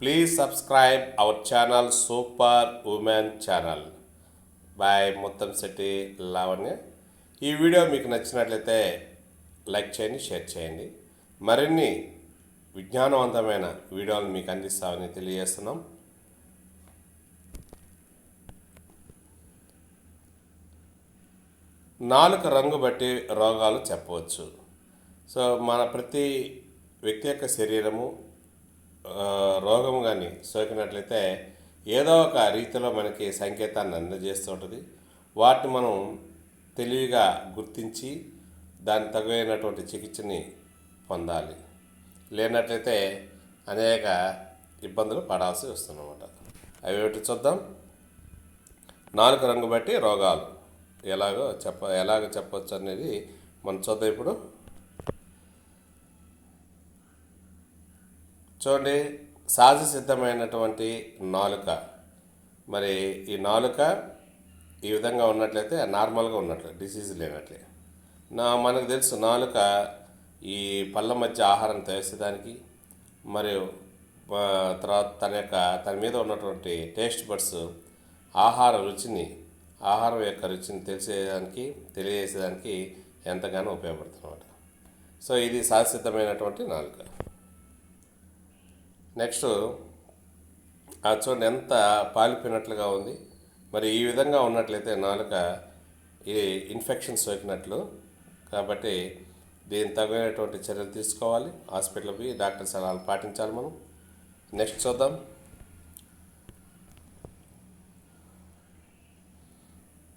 Please subscribe our channel super women channel bye మొత్తం శెట్టి లావణ్య ఈ video మీకు నచ్చినట్లయితే లైక్ చేయండి షేర్ చేయండి. మరిన్ని విజ్ఞానవంతమైన వీడియోలు మీకు అందిస్తామని తెలియజేస్తున్నాం. నాలుక రంగు బట్టి రోగాలు చెప్పవచ్చు. సో మన ప్రతి వ్యక్తి యొక్క శరీరము రోగము రోగం కానీ సోకినట్లయితే ఏదో ఒక రీతిలో మనకి సంకేతాన్ని అందజేస్తూ ఉంటుంది. వాటిని మనం తెలివిగా గుర్తించి దాని తగినటువంటి చికిత్సని పొందాలి. లేనట్లయితే అనేక ఇబ్బందులు పడాల్సి వస్తుందన్నమాట. అవి ఒకటి చూద్దాం. నాలుగు రంగు బట్టి రోగాలు ఎలాగో చెప్ప ఎలాగ చెప్పవచ్చు అనేది మనం చూద్దాం ఇప్పుడు. చూడండి. సహజ సిద్ధమైనటువంటి నాలుక. మరి ఈ నాలుక ఈ విధంగా ఉన్నట్లయితే నార్మల్గా ఉన్నట్లు డిసీజ్ లేనట్లే. నా మనకు తెలుసు నాలుక ఈ పళ్ళ మధ్య ఆహారం తీసేదానికి మరియు తర్వాత తన యొక్క తన మీద ఉన్నటువంటి టేస్ట్ బడ్స్ ఆహార రుచిని ఆహారం యొక్క రుచిని తెలిసేదానికి తెలియజేసేదానికి ఎంతగానో ఉపయోగపడుతున్నమాట సో ఇది సహసిద్ధమైనటువంటి నాలుక. నెక్స్ట్ ఆ చూడండి ఎంత పాలిపోయినట్లుగా ఉంది. మరి ఈ విధంగా ఉన్నట్లయితే నాలుక ఇది ఇన్ఫెక్షన్ సోకినట్లు. కాబట్టి దీని తగినటువంటి చర్యలు తీసుకోవాలి. హాస్పిటల్కి పోయి డాక్టర్ సలహాలు పాటించాలి మనం. నెక్స్ట్ చూద్దాం.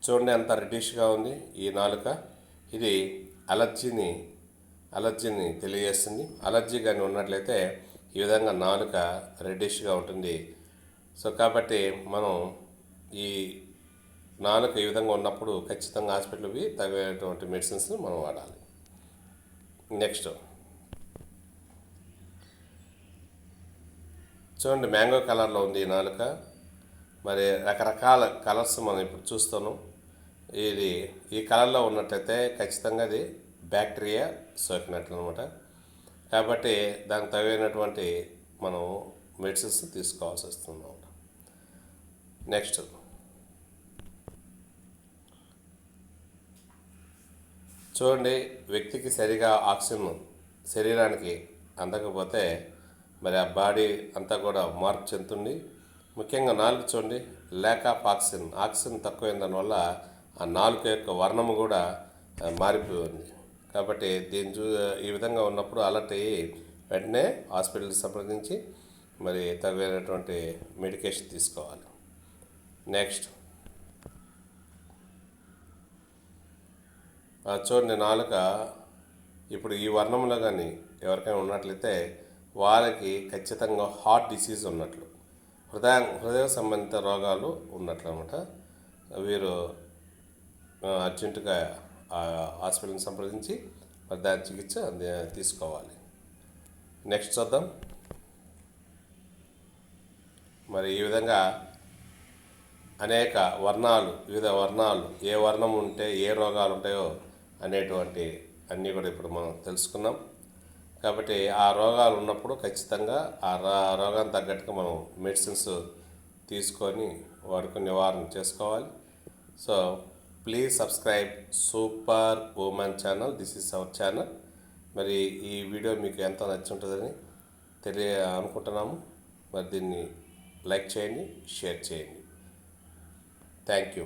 చూడండి అంత రెడ్డిష్గా ఉంది ఈ నాలుక. ఇది అలర్జీని అలర్జీని తెలియజేస్తుంది. అలర్జీ కానీ ఉన్నట్లయితే ఈ విధంగా నాలుక రెడ్డిష్గా ఉంటుంది. సో కాబట్టి మనం ఈ నాలుక ఈ విధంగా ఉన్నప్పుడు ఖచ్చితంగా హాస్పిటల్కి తగినటువంటి మెడిసిన్స్ మనం వాడాలి. నెక్స్ట్ చూడండి మ్యాంగో కలర్లో ఉంది ఈ నాలుక. మరి రకరకాల కలర్స్ మనం ఇప్పుడు చూస్తాను. ఇది ఈ కలర్లో ఉన్నట్లయితే ఖచ్చితంగా అది బ్యాక్టీరియా సోకినట్లు అనమాట కాబట్టి దానికి తగినటువంటి మనం మెడిసిన్స్ తీసుకోవాల్సి వస్తుంది అన్నమాట. నెక్స్ట్. చూడండి వ్యక్తికి సరిగా ఆక్సిజన్ శరీరానికి అందకపోతే మరి ఆ బాడీ అంతా కూడా మార్పు చెందుతుంది. ముఖ్యంగా నాలుగు చూడండి ల్యాక్ ఆఫ్ ఆక్సిజన్ ఆక్సిజన్ తక్కువైన దానివల్ల ఆ నాలుక యొక్క వర్ణము కూడా మారిపోయింది. కాబట్టి దీని చూ ఈ విధంగా ఉన్నప్పుడు అలర్ట్ అయ్యి వెంటనే హాస్పిటల్ సంప్రదించి మరి తగినటువంటి మెడికేషన్ తీసుకోవాలి. నెక్స్ట్. చూడండి నాలుక ఇప్పుడు ఈ వర్ణంలో కానీ ఎవరికైనా ఉన్నట్లయితే వారికి ఖచ్చితంగా హార్ట్ డిసీజ్ ఉన్నట్లు హృదయ హృదయ సంబంధిత రోగాలు ఉన్నట్లు అనమాట వీరు అర్జెంటుగా హాస్పిటల్ని సంప్రదించి మరి దాని చికిత్స తీసుకోవాలి. నెక్స్ట్ చూద్దాం. మరి ఈ విధంగా అనేక వర్ణాలు వివిధ వర్ణాలు ఏ వర్ణం ఉంటే ఏ రోగాలు ఉంటాయో అనేటువంటి అన్నీ కూడా ఇప్పుడు మనం తెలుసుకున్నాం. కాబట్టి ఆ రోగాలు ఉన్నప్పుడు ఖచ్చితంగా ఆ రా- రోగానికి తగ్గట్టుగా మనం మెడిసిన్స్ తీసుకొని వాడుకు నివారణ చేసుకోవాలి. So please subscribe super women channel this is our channel మరి ఈ వీడియో మీకు ఎంతో నచ్చి ఉంటుందని తెలియ అనుకుంటున్నాము. మరి దీన్ని లైక్ చేయండి షేర్ చేయండి. Thank you